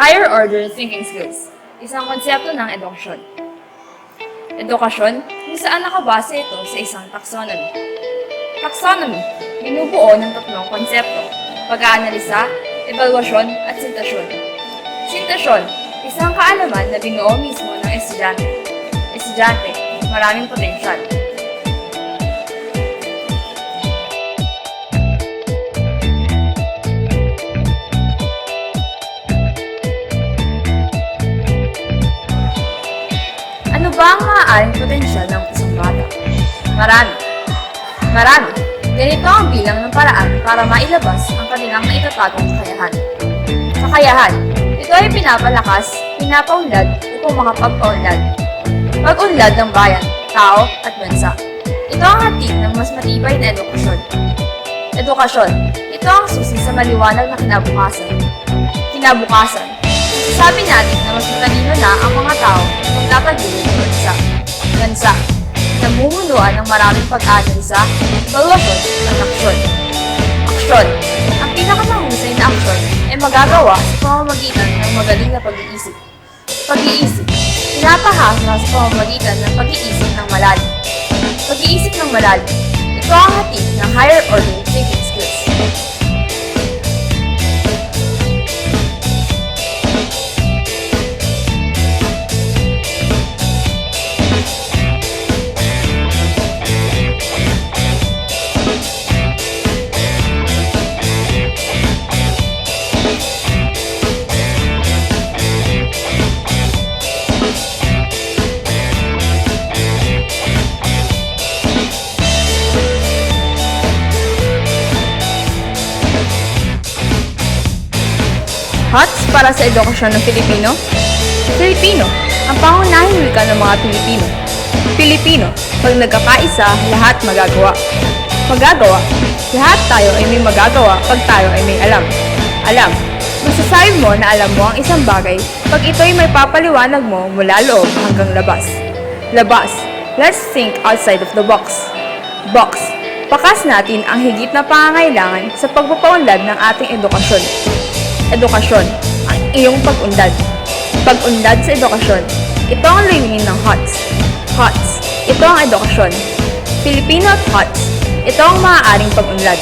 Higher order thinking skills. Isang konsepto ng edukasyon. Edukasyon, kung saan nakabase ito sa isang taxonomy. Taxonomy, binubuo ng tatlong konsepto. Pag-aanalisa, evaluasyon, at sintasyon. Sintasyon, isang kaalaman na binuo mismo ng estudyante. Estudyante, maraming potensyal. Ba ang maaaring potensyal ng isang bata? Marami. Marami. Ganito ang bilang ng paraan para mailabas ang kanilang naitatagong kakayahan. Kakayahan. Ito ay pinapalakas, pinapaunlad upang makapagpaunlad. Pag-unlad ng bayan, tao, at bansa. Ito ang hatid ng mas matibay na edukasyon. Edukasyon. Ito ang susi sa maliwanag na kinabukasan. Kinabukasan. Sabi natin na mas matalino na Namumunuan ng maraming pag-analisa, evaluasyon, at aksyon. Aksyon. Ang pinakamahusay na aksyon ay magagawa sa pamamagitan ng magaling na pag-iisip. Pag-iisip. Pinapahasa sa pamamagitan ng pag-iisip ng malalim. Pag-iisip ng malalim. Ito ang hatid ng higher order thinking Hots para sa edukasyon ng Pilipino? Filipino, ang pangunahing wika ng mga Pilipino. Pilipino, pag nagkakaisa, lahat magagawa. Magagawa, lahat tayo ay may magagawa pag tayo ay may alam. Alam, masasabi mo na alam mo ang isang bagay pag ito'y may papaliwanag mo mula loob hanggang labas. Labas, let's think outside of the box. Box, pakas natin ang higit na pangangailangan sa pagpapaunlad ng ating edukasyon. Edukasyon, ang iyong pag-unlad. Pag-unlad sa edukasyon. Ito ang layunin ng HOTS. HOTS, ito ang edukasyon. Filipino at HOTS, ito ang maaaring pag-unlad.